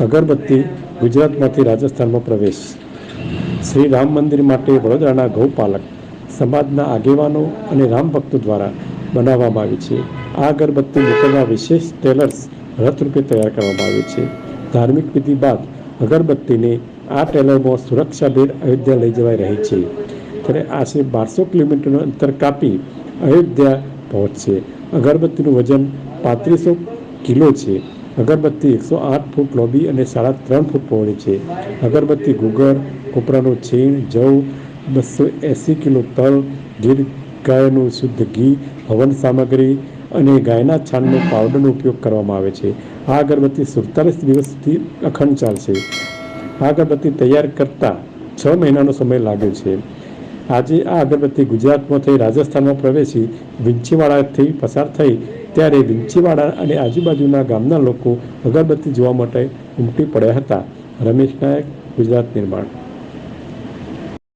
અગરબત્તી ગુજરાતમાંથી રાજસ્થાનમાં પ્રવેશ. શ્રી રામ મંદિર માટે વડોદરાના ગૌપાલક, સમાજના આગેવાનો અને રામ ભક્તો દ્વારા બનાવવામાં આવી છે. આ અગરબત્તી મોકલવા વિશેષ ટેલર્સ રથરૂપે તૈયાર કરવામાં આવે છે. ધાર્મિક વિધિ બાદ અગરબત્તીને આ ટેલરમાં સુરક્ષાભેર અયોધ્યા લઈ જવાઈ રહી છે. ત્યારે આશરે બારસો કિલોમીટરનું અંતર કાપી અયોધ્યા પહોંચશે. અગરબત્તીનું વજન પાંત્રીસો કિલો છે. અગરબત્તી એકસો આઠ ફૂટ લોબી અને સાડા ત્રણ ફૂટ પહોળી છે. અગરબત્તી ગુગર કોપરાનું છીણ, જવ, બસો એંસી કિલો તલ, ગીર ગાયનું શુદ્ધ ઘી, હવન સામગ્રી અને ગાયના છાણનો પાવડરનો ઉપયોગ કરવામાં આવે છે. આ અગરબત્તી સુડતાલીસ દિવસ સુધી અખંડ ચાલશે. આ અગરબત્તી તૈયાર કરતાં છ મહિનાનો સમય લાગ્યો છે. આજે આ અગરબત્તી ગુજરાતમાં થઈ, રાજસ્થાનમાં પ્રવેશી, વિંછીવાડાથી પસાર થઈ, ત્યારે વિંછીવાડા અને આજુબાજુના ગામના લોકો અગરબત્તી જોવા માટે ઉમટી પડ્યા હતા. રમેશ નાયક, ગુજરાત નિર્માણ.